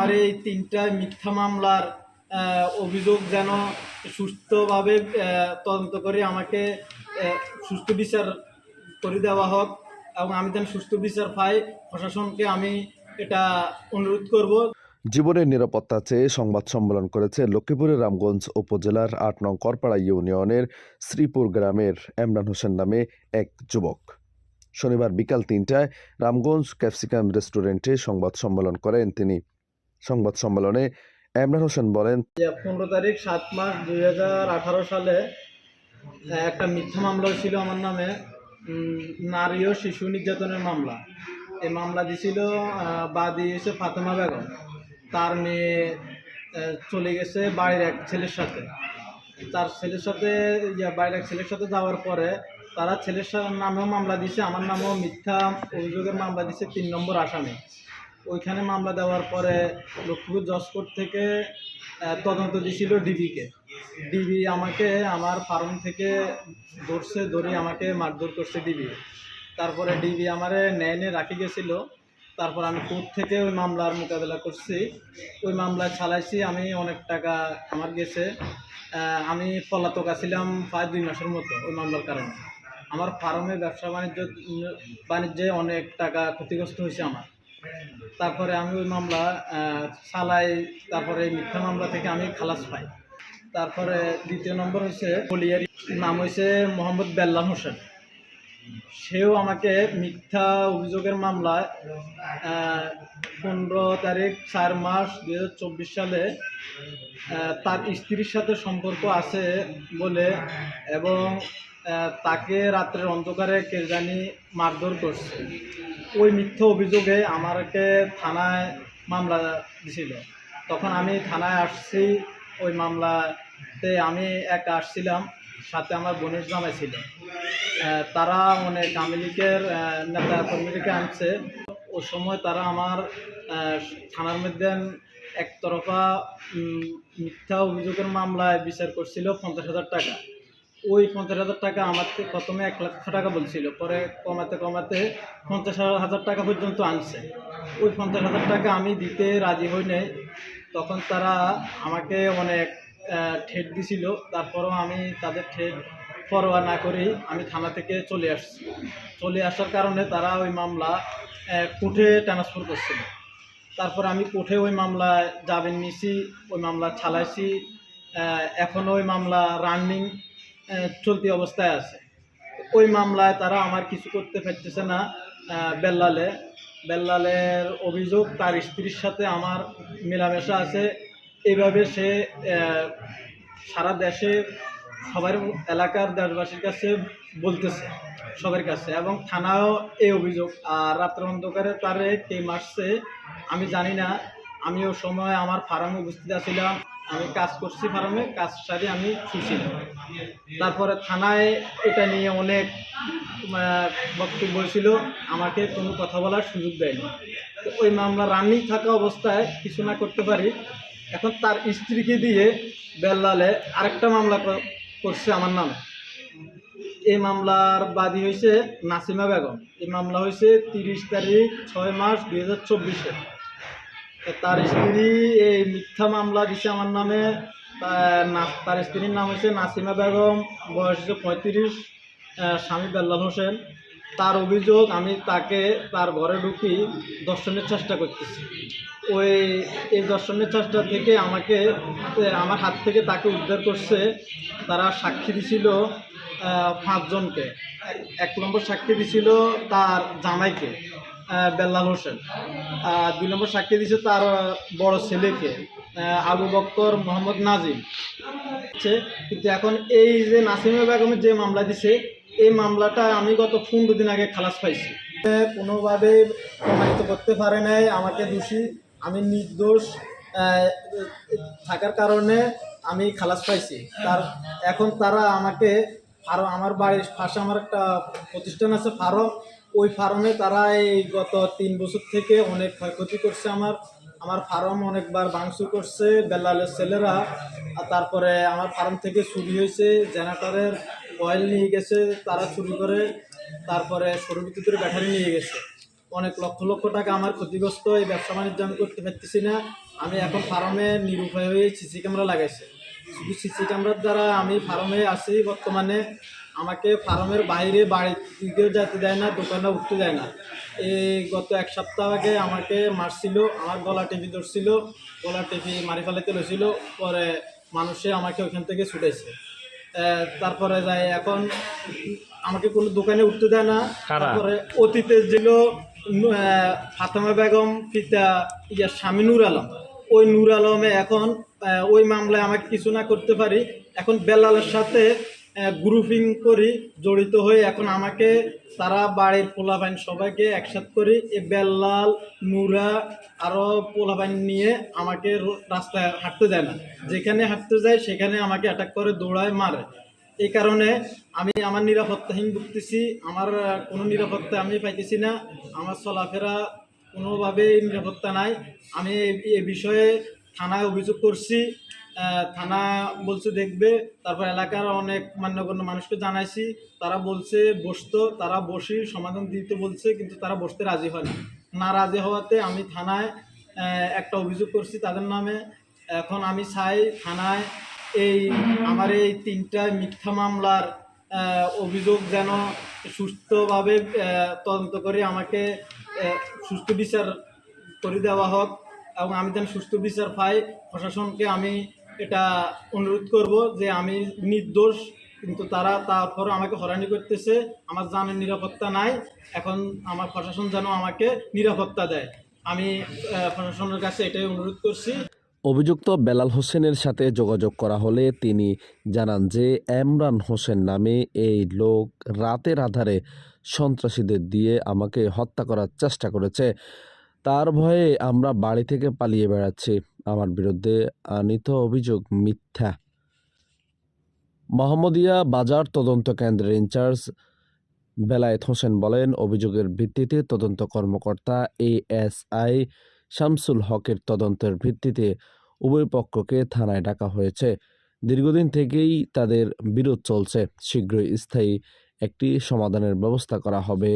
আমার এই তিনটা মিথ্যা মামলার অভিযোগ যেন সুস্থভাবে তদন্ত করে আমাকে সুস্থ বিচার করে দেওয়া হোক এবং আমি যেন সুস্থ বিচার পাই, প্রশাসনকে আমি এটা অনুরোধ করব। জীবনের নিরাপত্তা চেয়ে সংবাদ সম্মেলন করেছে লক্ষ্মীপুরের রামগঞ্জ উপজেলার আট নং করপাড়া ইউনিয়নের শ্রীপুর গ্রামের এমরান হোসেন নামে এক যুবক। শনিবার বিকাল তিনটায় রামগঞ্জ ক্যাপসিকাম রেস্টুরেন্টে সংবাদ সম্মেলন করেন তিনি। সংবাদ সম্মেলনে এমরান হোসেন বলেন পনেরো তারিখ সাত মাস দুই সালে একটা মিথ্যা মামলা ছিল আমার নামে নারী ও শিশু নির্যাতনের মামলা। এই মামলা দিছিল বাদী এসে ফাতেমা বেগম। তার মেয়ে চলে গেছে বাড়ির এক ছেলের সাথে। তার ছেলের সাথে বাড়ির এক ছেলের সাথে যাওয়ার পরে তারা ছেলের নামেও মামলা দিছে আমার নামেও মিথ্যা অভিযোগের মামলা দিছে তিন নম্বর আসামি। ওইখানে মামলা দেওয়ার পরে লক্ষ্মীপুর জজ কোর্ট থেকে তদন্ত দিছিল ডিবিকে। ডিবি আমাকে আমার ফার্ম থেকে ধরছে, ধরে আমাকে মারধর করছে ডিবি। তারপরে ডিবি আমারে ন্যায়নে রাখি গেছিল। তারপর আমি কোর্ট থেকে ওই মামলার মোকাবেলা করছি। ওই মামলায় চালাইছি আমি অনেক টাকা আমার গেছে। আমি পলাতক আছিলাম প্রায় দুই মাসের মতো ওই মামলার কারণে। আমার ফার্মে ব্যবসা বাণিজ্য, বাণিজ্যে অনেক টাকা ক্ষতিগ্রস্ত হয়েছে আমার। তারপরে আমি ওই মামলা চালাই, তারপরে মিথ্যা মামলা থেকে আমি খালাস পাই। তারপরে দ্বিতীয় নম্বর হচ্ছে বলিয়ারি নাম হয়েছে মোহাম্মদ বেল্লাম হোসেন। সেও আমাকে মিথ্যা অভিযোগের মামলায় পনেরো তারিখ চার মাস দুই হাজার চব্বিশ সালে তার স্ত্রীর সাথে সম্পর্ক আছে বলে এবং তাকে রাত্রের অন্ধকারে কে জানি মারধর করছে। ওই মিথ্যা অভিযোগে আমাকে থানায় মামলা দিছিল। তখন আমি থানায় আসছি ওই মামলাতে আমি একা আসছিলাম সাথে আমার বোনের জামাই ছিল। তারা লীগের আহ, নেতা কর্মীদেরকে আনছে। ওই সময় তারা আমার থানার মধ্যে একতরফা মিথ্যা অভিযোগের মামলায় বিচার করছিল পঞ্চাশ হাজার টাকা। ওই পঞ্চাশ হাজার টাকা আমার প্রথমে এক লক্ষ টাকা বলছিল পরে কমাতে কমাতে পঞ্চাশ হাজার টাকা পর্যন্ত আনছে। ওই পঞ্চাশ হাজার টাকা আমি দিতে রাজি হই নাই। তখন তারা আমাকে অনেক ঠেট দিছিল তারপরেও আমি তাদের ঠেট পরোয়া না করেই আমি থানা থেকে চলে আসছি। চলে আসার কারণে তারা ওই মামলা কোর্টে ট্রান্সফার করছিল। তারপর আমি কোর্টে ওই মামলায় যাবেন নিছি ওই মামলা চালাইছি আহ, এখনও ওই মামলা রানিং চলতি অবস্থায় আছে। ওই মামলায় তারা আমার কিছু করতে পারতেছে না বেল্লালে। বেল্লালের অভিযোগ তার স্ত্রীর সাথে আমার মেলামেশা আছে। এইভাবে সে সারা দেশে, সবার এলাকার দেশবাসীর কাছে বলতেছে, সবার কাছে। এবং থানাও এই অভিযোগ। আর রাত্র অন্ধকারে তারে কে মারছে আমি জানি না আমি ও সময় আমার ফার্মে উপস্থিত আছিলাম, আমি কাজ করছি ফার্মে, কাজ সারি আমি শুছিলাম তারপরে থানায় এটা নিয়ে অনেক বক্তব্য ছিল, আমাকে কোনো কথা বলার সুযোগ দেয়নি। তো ওই মামলা রানিং থাকা অবস্থায় কিছু না করতে পারি। এখন তার স্ত্রীকে দিয়ে বেল্লালে আরেকটা মামলা কর- করছে আমার নামে। এই মামলার বাদী হয়েছে নাসিমা বেগম। এই মামলা হয়েছে তিরিশ তারিখ ছয় মাস দুই হাজার চব্বিশে। তার স্ত্রী এই মিথ্যা মামলা দিছে আমার নামে। তার স্ত্রীর নাম হচ্ছে নাসিমা বেগম, বয়স হচ্ছে পঁয়ত্রিশ স্বামী বেল্লাল হোসেন। তার অভিযোগ, আমি তাকে তার ঘরে ঢুকি দর্শনের চেষ্টা করতেছি। ওই, এই দর্শনের চেষ্টা থেকে আমাকে আমার হাত থেকে তাকে উদ্ধার করছে। তারা সাক্ষী দিছিল পাঁচজনকে। এক- নম্বর সাক্ষী দিছিল তার জামাইকে। বেল্লাল হোসেন। আর দুই নম্বর সাক্ষী দিছে তার বড় ছেলেকে আবু বক্কর মোহাম্মদ নাজিম। কিন্তু এখন এই যে নাসিমা বেগমের যে মামলা দিছে, এই মামলাটা আমি গত পনেরো দিন আগে খালাস পাইছি। কোনোভাবে প্রমাণিত করতে পারে নাই, আমাকে দোষী, আমি নির্দোষ থাকার কারণে আমি খালাস পাইছি। তার, এখন তারা আমাকে আরও আমার বাড়ির পাশে আমার একটা প্রতিষ্ঠান আছে ফার্ম ওই ফার্মে তারা এই গত তিন বছর থেকে অনেক ক্ষয়ক্ষতি করছে আমার। আমার ফার্ম অনেকবার ভাঙচুর করছে বেলালের ছেলেরা। আর তারপরে আমার ফার্ম থেকে চুরি হয়েছে, জেনারেটারের অয়েল নিয়ে গেছে তারা চুরি করে, তারপরে সৌর বিদ্যুতের ব্যাটারি নিয়ে গেছে। অনেক লক্ষ লক্ষ টাকা আমার ক্ষতিগ্রস্ত, এই ব্যবসা বাণিজ্য আমি করতে পারতেছি না। আমি এখন ফার্মে নিরুপায় হয়ে সিসি ক্যামেরা লাগাইছে। সিসি ক্যামেরার দ্বারা আমি ফার্মে আছি বর্তমানে। আমাকে ফার্মের বাইরে বাড়ির দিকেও যেতে দেয় না দোকানে উঠতে দেয় না। এই গত এক সপ্তাহ আগে আমাকে মারছিল আমার গলা টিপি ধরছিল গলা টিপি মারি ফেলাতে লইছিল পরে মানুষে আমাকে ওখান থেকে ছুটেছে তারপরে যাই এখন আমাকে কোনো দোকানে উঠতে দেয় না। তারপরে অতীতে ছিল ফাতেমা বেগম পিতা ইয়া স্বামী নূর আলম। ওই নূর আলমে এখন ওই মামলায় আমাকে কিছু না করতে পারি। এখন বেলালের সাথে গ্রুপিং করি, জড়িত হয়ে এখন আমাকে তারা বাড়ির পোলাবাইন সবাইকে একসাথ করি। এই বেল্লাল নুরা আরও পোলাবাইন নিয়ে আমাকে রাস্তায় হাঁটতে দেয় না। যেখানে হাঁটতে যায়, সেখানে আমাকে অ্যাটাক করে, দৌড়ায়, মারে। এই কারণে আমি আমার নিরাপত্তাহীন ভুগতেছি। আমার কোনো নিরাপত্তা আমি পাইতেছি না। আমার চলাফেরা কোনোভাবেই নিরাপত্তা নাই। আমি এই বিষয়ে থানায় অভিযোগ করছি। থানা বলছে দেখবে, তারপর এলাকার অনেক মান্যগণ্য মানুষকে জানাইছি। তারা বলছে, বসতো, তারা বসি সমাধান দিতে বলছে, কিন্তু তারা বসতে রাজি হয় না। না রাজি হওয়াতে আমি থানায় একটা অভিযোগ করছি তাদের নামে। এখন আমি চাই থানায় এই, আমার এই তিনটা মিথ্যা মামলার অভিযোগ যেন সুস্থভাবে তদন্ত করে আমাকে সুস্থ বিচার করে দেওয়া হোক এবং আমি যেন সুস্থ বিচার পাই, প্রশাসনকে আমি এটা অনুরোধ করব যে আমি নির্দোষ, কিন্তু তারা তারপর আমাকে হরানি করতেছে, আমার জানের নিরাপত্তা নাই, এখন আমার প্রশাসন যেন আমাকে নিরাপত্তা দেয়। আমি প্রশাসনের কাছে এটাই অনুরোধ করছি। অভিযুক্ত বেলাল হোসেনের সাথে যোগাযোগ করা হলে তিনি জানান যে এমরান হোসেন নামে এই লোক রাতের আধারে সন্ত্রাসীদের দিয়ে আমাকে হত্যা করার চেষ্টা করেছে। তার ভয়ে আমরা বাড়ি থেকে পালিয়ে বেড়াচ্ছি। আমার বিরুদ্ধে আনিত অভিযোগ মিথ্যা। মোহাম্মদিয়া বাজার তদন্ত কেন্দ্রের ইনচার্জ বেলায়েত হোসেন বলেন, অভিযোগের ভিত্তিতে তদন্ত কর্মকর্তা এএসআই শামসুল হকের তদন্তের ভিত্তিতে উভয় পক্ষকে থানায় ডাকা হয়েছে। দীর্ঘদিন থেকেই তাদের বিরোধ চলছে। শীঘ্রই স্থায়ী একটি সমাধানের ব্যবস্থা করা হবে।